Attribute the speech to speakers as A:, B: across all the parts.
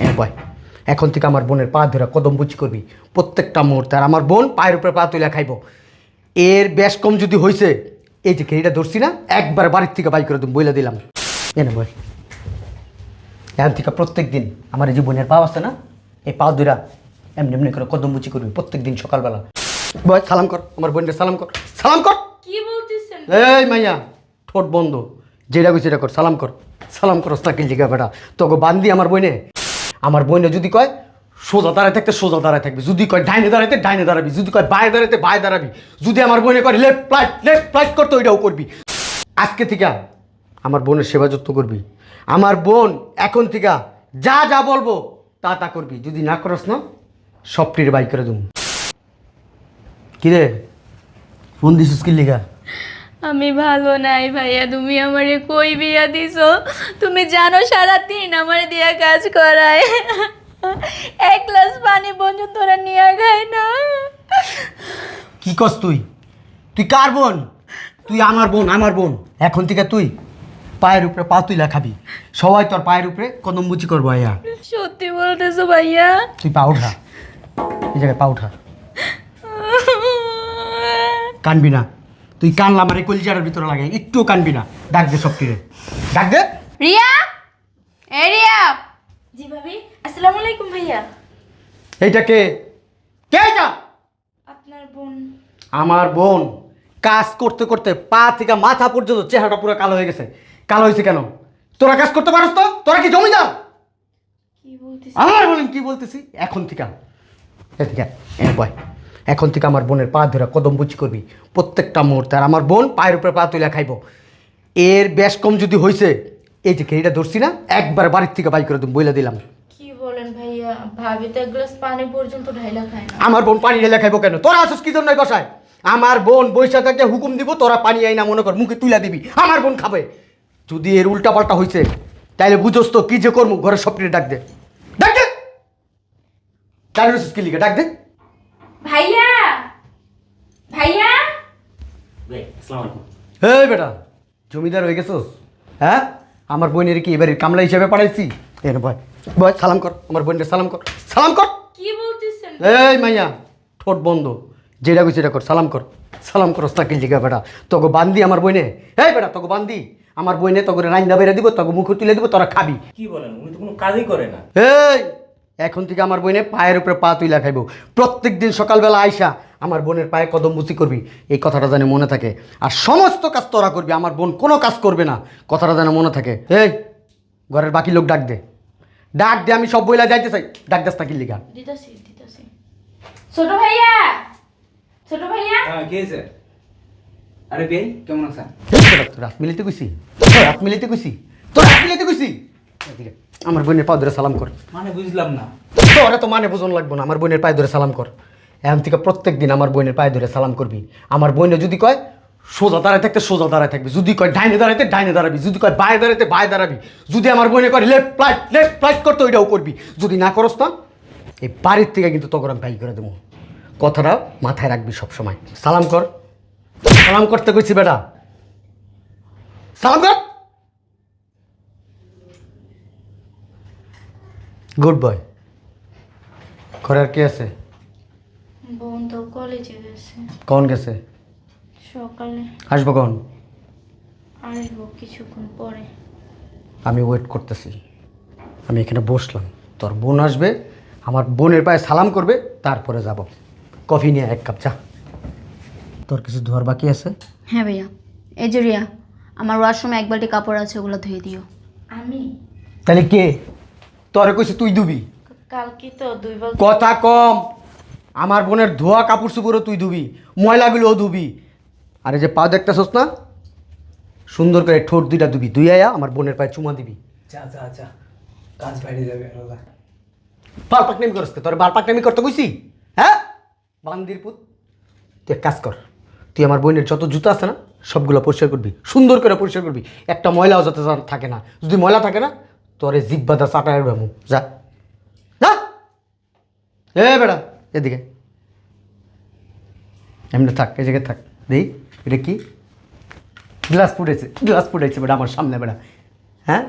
A: হ্যাঁ বয়। এখন থেকে আমার বোনের পা ধরে কদম বুঝি করবি। প্রত্যেকটা মুহূর্তে আর আমার বোন পায়ের উপরে পা তুলে খাইব। এর বেশ কম যদি হয়েছে এই যে কেড়িটা ধরছি না একবার বাড়ির থেকে বাই করে তুমি বইলে দিলাম। এনে বয়। এখন থেকে প্রত্যেক দিন আমার এই যে বোনের পা আছে না এই পা দুরা এমনি এমনি করে কদম বুচি করবি প্রত্যেক দিন সকালবেলা। বয় সালাম কর আমার বোনের সালাম কর। সালাম কর!
B: কি বলতেছেন?
A: এই মাইয়া ঠোঁট বন্ধ। যেটা কর সালাম কর। সালাম কর ওস্তাকিল জিগা বেটা। তোকে বান্দি আমার বইনে আমার বইনে যদি কয়, সোজা দাঁড়ায় থাকতে সোজা দাঁড়ায় থাকবি। যদি কয়, ডাইনে দাঁড়াইতে ডাইনে দাঁড়াবি। যদি কয়, বায়ে দাঁড়াইতে বায়ে দাঁড়াবি। যদি আমার বোনে কয় লেফট ফ্লাইট লেফট ফ্লাইট করতে ওইটাও করবি। আজকে থেকে আমার বোনের সেবা যত্ন করবি। আমার বোন এখন থেকে যা যা বলব, তা তা করবি। যদি না করস না সবটির বাই করে দেবো। কিরে, ফোন দিছিস কি লিগা?
B: আমি ভালো নাই ভাইয়া তুমি আমারে কই বিয়া দিছো? তুমি জানো সারা দিন আমার দিয়া কাজ করায়। এক গ্লাস পানি পর্যন্ত তোরা নিয়ে খায় না।
A: কি কস তুই? তুই কার বোন? তুই আমার বোন আমার বোন। এখন থেকে তুই পায়ের উপরে পা তুইলা খাবি। সবাই তোর পায়ের উপরে কদম মুচি করব ভাইয়া।
B: সত্যি বলতেছো ভাইয়া?
A: তুই পা উঠা। এই জায়গায় পা উঠা। কানবি না। তুই কানলা আমার এই কলিজারের ভিতরে লাগে একটু কানবি না। ডাক দে সব রে ডাক দে।
B: রিয়া? এ রিয়া? জি ভাবি আসসালামু আলাইকুম ভাইয়া।
A: এইটা কে? কে এটা
B: আপনার বোন।
A: আমার বোন। কাজ করতে করতে পা থেকে মাথা পর্যন্ত চেহারাটা পুরো কালো হয়ে গেছে। কালো হয়েছে কেন? তোরা কাজ করতে পারস তো? তোরা কি জমিদার? আমার বলেন কি বলতেছি? এখন থেকে এদিকে এ বয়। এখন থেকে আমার বোনের পা ধরে কদম বুঝি করবি। প্রত্যেকটা মুহূর্তে আর আমার বোন পায়ের উপরে পা তুলে খাইব। এর বেশ কম যদি হয়েছে এই যে কেড়িটা ধরছি না একবার বাড়ির থেকে বাই করে তুমি বইলে দিলাম।
B: কি বলেন ভাইয়া ভাবি তো এক গ্লাস পানি পর্যন্ত ঢাইলা খায় না।
A: আমার বোন পানি ঢেলে খাইবো কেন? তোরা আসিস কি জন্য বাসায়? আমার বোন বৈশাখ একটা হুকুম দিব তোরা পানি আইনা মনে কর মুখে তুলে দিবি আমার বোন খাবে। যদি এর উল্টা পাল্টা হয়েছে তাইলে বুঝোস তো কি যে করব ঘরের সবটি ডাক দে। ডাক দে! ডাক দে।
B: ভাইয়া? ভাইয়া?
A: এই বেটা জমিদার হয়ে গেছোস? হ্যাঁ? আমার বোনের কি এবারে কামলা হিসাবে পাঠাইছি? এর ভয় ভয় সালাম কর আমার বোনের সালাম কর সালাম কর।
B: কি বলতেছেন?
A: এই মাইয়া ঠোঁট বন্ধ যেটা কই সেটা কর সালাম কর সালাম কর ওস্তাকিল জিগা বেটা। তোকে বান্দি আমার বইনে এই বেটা তোকে বান্দি। আমার বইনে তোকে রাইন্দা বেড়ে দিব তোকে মুখে তুলে দিব তোরা খাবি।
C: কি বলেন উনি তো কোনো কাজই করে না।
A: এই এখন থেকে আমার বোনে পায়ের উপরে পা তুইলা খাইব প্রত্যেক দিন সকালবেলা আইসা আমার বোনের পায়ে কদম মুচি করবি এই কথাটা যেন মনে থাকে। আর সমস্ত কাজ তোরা করবি আমার বোন কোনো কাজ করবে না কথাটা যেন মনে থাকে। এই ঘরের বাকি লোক ডাক দে। ডাক দে আমি সব বইলা যাইতে চাই। ডাক দাস তাকির লিগা।
B: দিতাছি দিতাছি। ছোট ভাইয়া! ছোট ভাইয়া!
C: হ্যাঁ কি হয়েছে আরে বেই কেমন আছেন?
A: রাত মিলিতে কইছি? রাত মিলিতে কইছি? তোর রাত মিলিতে কইছি? আমার বোনের পা ধরে সালাম কর।
C: মানে বুঝলাম না।
A: তোরা তো মানে বোঝন লাগবো না আমার বোনের পায়ে ধরে সালাম কর। এখন থেকে প্রত্যেক দিন আমার বোনের পায়ে ধরে সালাম করবি। আমার বোনে যদি কয় সোজা দাঁড়ায় থাকতে সোজা দাঁড়ায় থাকবি। যদি কয় ডাইনে দাঁড়াইতে ডাইনে দাঁড়াবি। যদি কয় বায়ে দাঁড়াইতে বায়ে দাঁড়াবি। যদি আমার বোনে কয় লেফট ফ্লাইট লেফট ফ্লাইট করতে ওইটাও করবি। যদি না করস না এই বাড়ির থেকে কিন্তু তোকে আমি বাই করে দেবো। কথাটা মাথায় রাখবি সব সময় সালাম কর। সালাম করতে কইছি বেটা। সালাম কর। গুড বয় ঘরে আর কে আছে?
B: বোন তো কলেজে গেছে।
A: কখন গেছে?
B: সকালে।
A: আসব কখন?
B: আসব কিছুক্ষণ পরে।
A: আমি ওয়েট করতেছি। আমি এখানে বসলাম। তোর বোন আসবে আমার বোনের পায়ে সালাম করবে তারপরে যাব। কফি নিয়ে এক কাপ চা। তোর কিছু ধোয়ার বাকি আছে?
D: হ্যাঁ ভাইয়া। এই যে রিয়া আমার ওয়াশরুমে এক বালতি কাপড় আছে ওগুলো ধুয়ে দিও।
B: আমি?
A: তাহলে কে? তোরে কইছে তুই ধুবি
B: কালকে তো দুইবার
A: কথা কম। আমার বোনের ধোয়া কাপড় চুপড়ও তুই ধুবি ময়লাগুলোও ধুবি আর যে পা দেখতেছস না? সুন্দর করে ঠোঁট দুইটা ধুবি দুই আয়া আমার বোনের পায়ে চুমা দিবি।
C: যা যা যা। কাজ বাইরে যাবে আলাদা
A: বাল পাকনামি করস তোর বাল পাকনামি করতে কইছি? হ্যাঁ? বান্দির পুত। তুই এক কাজ কর। তুই আমার বোনের যত জুতো আছে না সবগুলো পরিষ্কার করবি। সুন্দর করে পরিষ্কার করবি। একটা ময়লাও যাতে থাকে না। যদি ময়লা থাকে না তোর জিব্বাদা চাটায় উড়ামু যা। যা। এ বেড়া, এদিকে। এমনি থাক, এই জায়গায় থাক। দেই, এটা কি? গ্লাস ফুটেছে গ্লাস ফুটেছে বেড়া আমার সামনে বেড়া। হ্যাঁ?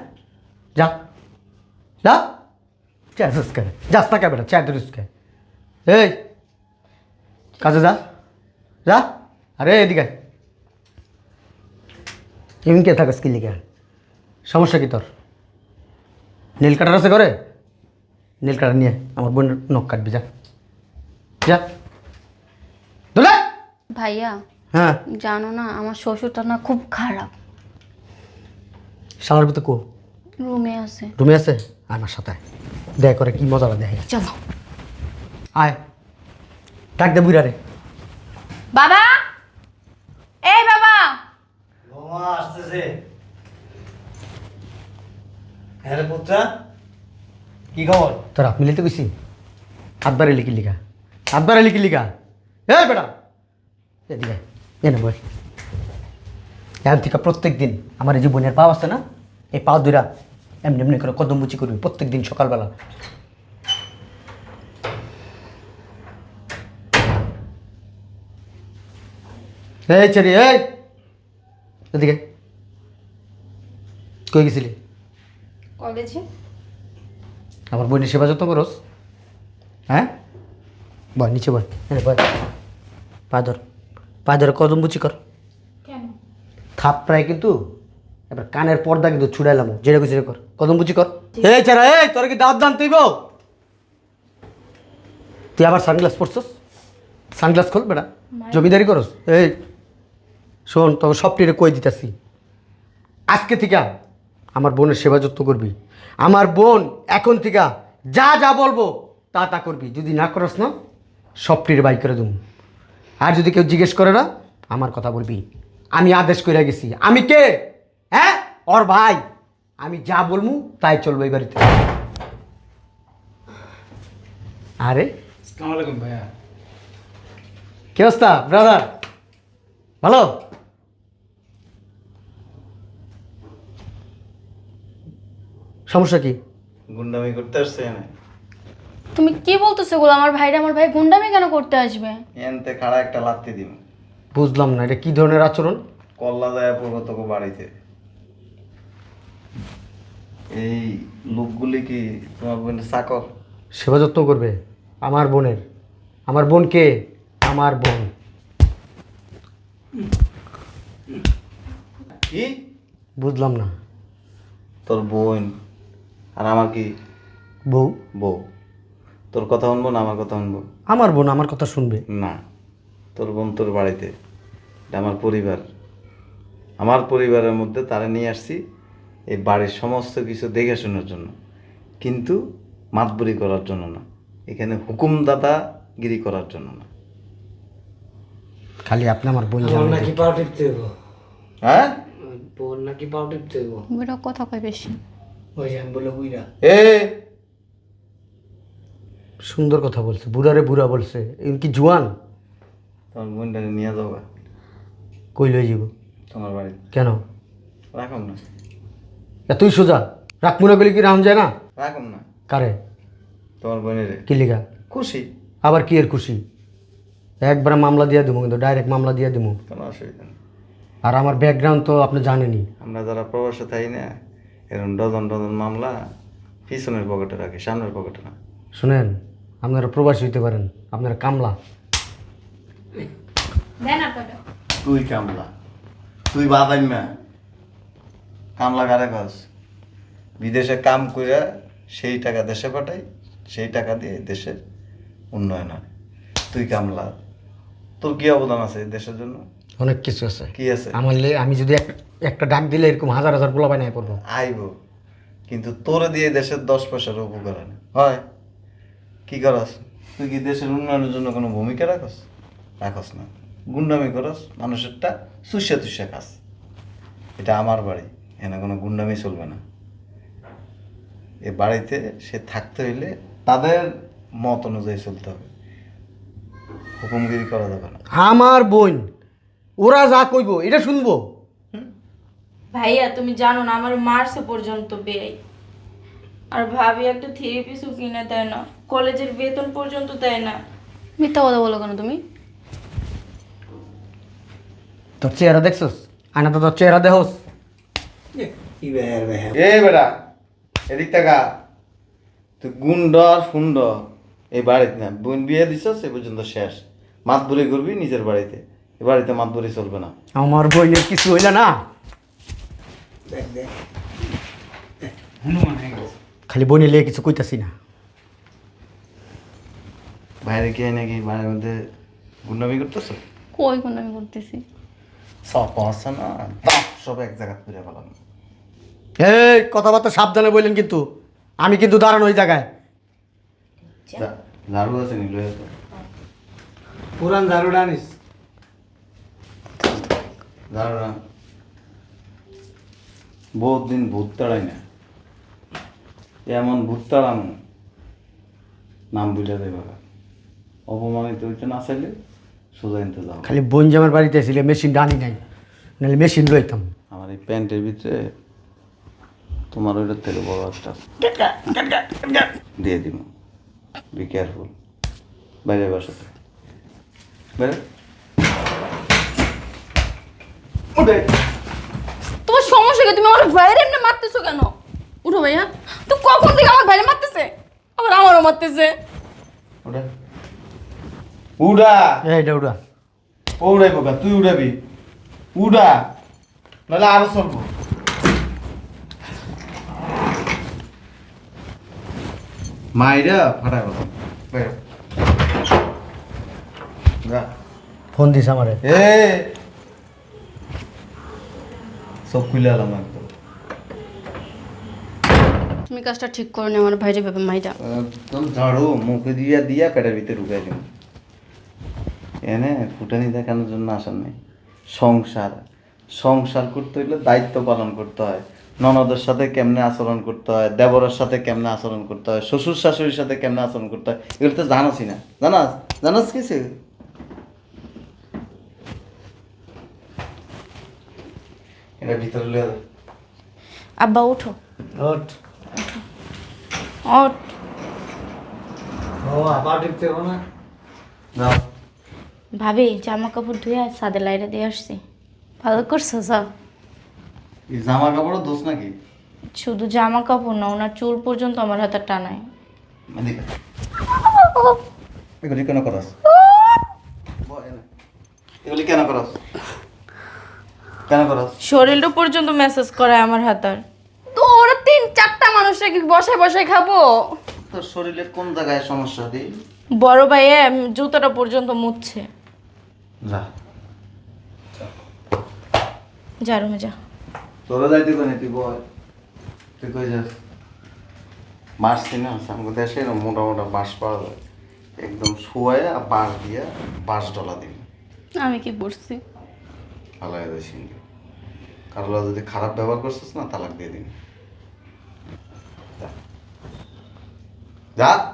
A: যা। যা। চেয়ার কে যাস না কে বেটা চেয়ার ধরিস কে। এই। কাজে যা। যা। আরে এদিকে। এমনি কে থাকাস কি লিখে সমস্যা কি তোর? নীল কাটার আছে করে নীল কাটার নিয়ে আমার বোনের নখ কাটবি যা। যা। দোলে!
D: ভাইয়া
A: হ্যাঁ?
D: জানো না আমার শ্বশুরটা না খুব খারাপ।
A: শালার ভিতরে কো
D: রুমে আছে।
A: রুমে আছে? আমার সাথে। দেখ করে কি মজা দেখে।
D: চলো।
A: আয়। ডাক দে বুড়া রে।
D: বাবা এই বাবা
E: বৌমা আসতেছে পুত্রা কি খবর?
A: তোর হাত মিলিতে কইছি। হাতবারে লিখি লিখা হাতবারে লিখি লিখা এ বেটা! এদিকে এনে বল এখন থেকে প্রত্যেক দিন আমার এই যে বোনের পাও আছে না? এই পাও দুরা এমনি এমনি করে কদম বুচি করবি প্রত্যেক দিন সকালবেলা। এই চেরি এই! এদিকে কই গেছিলি?
D: কলেজে
A: আমার বোনের সেবা যত্ন করস হ্যাঁ? বয় নিচে বয় এনে বয় পা ধর। পা ধরে কদম বুচি কর।
D: কেন?
A: থাপ প্রায় কিন্তু এবার কানের পর্দা কিন্তু ছুড়াইলাম যেটা কিছু কর। কদম বুচি কর। এই চারা এই তোর কি দাঁত দান তুইব? তুই আবার সানগ্লাস পরছস? সানগ্লাস খোল বেটা। জমিদারি করস? এই শোন তোকে সবটিরে কই দিতেছি। আজকে থেকে আমার বোনের সেবা যত্ন করবি। আমার বোন এখন থেকে যা যা বলব তা তা করবি। যদি না করস না সবটির বাই করে দেবো আর যদি কেউ জিজ্ঞেস করে না আমার কথা বলবি। আমি আদেশ করে গেছি। আমি কে? হ্যাঁ? ওর ভাই। আমি যা বলব তাই চলবো এই বাড়িতে। আরে।
C: ভাইয়া।
A: কি অবস্থা ব্রাদার ভালো? সমস্যা কি?
E: গুন্ডামি করতে আসছে এনে
D: তুমি কি বলতেছো গুলো আমার ভাইরা আমার ভাই গুন্ডামি কেন করতে আসবে?
E: এনতে খাড়া একটা লাত্তি দিব।
A: বুঝলাম না এটা কি ধরনের আচরণ?
E: কল্লা দেয়া পড়ব তোকে বাড়িতে। এই লোকগুলি কি তোমার বোনের চাকর?
A: সেবা যত্ন করবে আমার বোনের। আমার বোন কে? আমার বোন।
E: কি?
A: বুঝলাম না।
E: তোর বোন। আর আমার কি?
A: বউ।
E: বউ। তোর কথা শুনব না আমার কথা শুনব?
A: আমার বোন আমার কথা শুনবে।
E: না। তোর বোন তোর বাড়িতে। এটা আমার পরিবার। আমার পরিবারের মধ্যে তারা নিয়ে আসছি এই বাড়ির সমস্ত কিছু দেখে শোনার জন্য। কিন্তু মাতবরি করার জন্য না। এখানে হুকুমদাতা গিরি করার জন্য না।
A: খালি আপনি আমার বোন
C: নাকি পাও টিপতে
E: হ্যাঁ?
C: বোন নাকি পাও টিপতে
D: কথা কয় বেশি।
C: ওই যে আমি বলে বুইরা
E: এ!
A: সুন্দর কথা বলছে বুড়ারে বুড়া বলছে এম কি জুয়ান?
E: তোমার বোনটা নিয়ে যাব
A: কই লই যাব
E: তোমার বাড়ি।
A: কেন?
E: রাখুন না।
A: এ তুই সোজা রাখব না গেলে কি রাম যায় না?
E: রাখুন না।
A: কারে?
E: তোমার বোনের।
A: কি লিখা
E: খুশি।
A: আবার কি এর খুশি? একবার মামলা দিয়ে দেবো কিন্তু ডাইরেক্ট মামলা দিয়ে দেবো
E: কোনো অসুবিধা
A: আর আমার ব্যাকগ্রাউন্ড তো আপনি জানেনই।
E: আমরা যারা প্রবাসে থাকি না এরকম ডজন ডজন মামলা পিছনের পকেটে রাখি সামনের পকেটে না
A: শুনেন আপনারা প্রবাসী হইতে পারেন আপনারা কামলা।
E: তুই কামলা তুই বাদাই না। কামলা কারে কাজ বিদেশে কাম করে সেই টাকা দেশে পাঠাই সেই টাকা দিয়ে দেশের উন্নয়ন হয়। তুই কামলা তোর কি অবদান আছে দেশের জন্য?
A: অনেক কিছু আছে।
E: কি আছে?
A: আমার আমি যদি এক- একটা ডাক দিলে এরকম হাজার হাজার পোলা বানায় পড়ব।
E: আইব। কিন্তু তোরে দিয়ে দেশের দশ পয়সার উপকার হয়। কি করস? তুই কি দেশের উন্নয়নের জন্য কোনো ভূমিকা রাখস? রাখস না। গুন্ডামি করস মানুষেরটা চুষে তুষে খাস। এটা আমার বাড়ি। এখানে কোনো গুন্ডামি চলবে না। এ বাড়িতে সে থাকতে হইলে তাদের মত অনুযায়ী চলতে হবে। হুকুমগিরি করা যাবে না।
A: আমার বোন ওরা যা কইব এটা শুনব।
B: ভাইয়া তুমি জানো না আমার মার্চে পর্যন্ত ব্যয় আর ভাবি একটা থ্রি পিসও কিনে দেয় না কলেজের বেতন পর্যন্ত দেয় না।
D: মিথ্যা কথা বলো কেন তুমি?
A: তোর চেহারা দেখছস? আয়না তো তোর চেহারা দেখোস
E: এ বেটা এদিক টাকা তুই গুন্ড আর ফুন্ড এই বাড়িতে না। বোন বিয়ে দিছ সে পর্যন্ত শেষ। মাতবুরি করবি নিজের বাড়িতে। এ বাড়িতে মাতবুরি চলবে না।
A: আমার বোনের কিছু হইলে না?
C: হনুমান হয়ে গেছে
A: খালি বোনে লিয়ে কিছু কইতাছি না।
E: বাইরে কে নাকি বাড়ির মধ্যে গুন্ডামি করতেছো?
D: কই কোন আমি করতেছি?
E: সব আছে না? সব এক জায়গায় পুজো পেলাম
A: এই কথাবার্তা সাবধানে বললেন কিন্তু। আমি কিন্তু দাঁড়ানো ওই জায়গায়।
E: ঝাড়ু আছে নিল তো?
C: পুরান ঝাড়ুটা আনিস
E: ঝাড়ু না বহুত দিন ভূত তাড়াই না। এমন ভূত তাড়ানো নাম বুঝা দেবে অপমানিত হইতে না চাইলে সোজা নিতে যাও
A: খালি বোন জামার বাড়িতে ছিল মেশিন ডানি নাই নাহলে মেশিন লইতাম।
E: আমার এই প্যান্টের ভিতরে তোমার ওইটার থেকে বড় একটা দিয়ে দিব বি কেয়ারফুল বাইরে বাসাতে বাইরে। উঠে
D: তোমার সমস্যা কি তুমি আমার ভাইয়ের এমনি মারতেছো কেন? উঠো ভাইয়া। তুই কখন থেকে আমার ভাইয়ের মারতেছে? আবার আমারও মারতেছে।
E: উড়া
A: এইটা ওটা
E: ও উড়াই বোকা তুই উড়াবি উড়া নাহলে আরও চলবো। মাইরা বলো। বাইরে
A: ফোন দিস আমারে।
E: এ সব খুলে আলাম একদম।
D: তুমি কাজটা ঠিক করো নি আমার ভাইরে ভেবে মাইটা
E: একদম ঝাড়ু মুখে দিয়া দিয়া পেটের ভিতরে ঢুকাই দিন এনে ফুটানি দেখানোর জন্য আসার নেই। সংসার সংসার করতে হইলে দায়িত্ব পালন করতে হয়। ননদের সাথে কেমনে আচরণ করতে হয় দেবরের সাথে কেমনে আচরণ করতে হয় শ্বশুর শাশুড়ির সাথে কেমনে আচরণ করতে হয় এগুলো তো জানাসই না। জানাস? জানাস কিছু? এটা ভিতরে লিয়ে দে।
D: আব্বা উঠো
C: ওঠ।
D: ওঠ।
C: ও আবার টিপতে হবে না?
D: ভাবি জামা কাপড় ধুয়ে সাদে লাইটে দিয়ে আসছি। ভালো করছ সব?
E: এই জামা কাপড়ও দোষ নাকি?
D: শুধু জামা কাপড় না ওনার চুল পর্যন্ত আমার হাতে টানায়।
E: এগুলি কেন করাস? এগুলি কেন করাস? কেন করাস
B: শরীরটা পর্যন্ত মেসেজ করায় আমার হাতার
D: তো ওরা তিন চারটা মানুষরা কি বসে বসে খাব?
E: তোর শরীরের কোন জায়গায় সমস্যা দিই
B: বড় ভাইয়ে জুতোটা পর্যন্ত মুছছে।
E: যা।
B: যা রুমে যা।
E: তোরা যাইতে কোনে তুই বল তুই কই যাস? দেশে এরকম মোটা মোটা বাঁশ পাওয়া যায়। একদম শোয়ায় আর বাঁশ দিয়ে বাঁশ ডলা দিবি।
D: আমি কি করছি
E: আলাদা দেয় সিঙ্গে। কারও যদি খারাপ ব্যবহার করছিস না তালাক দিয়ে দিন। যা।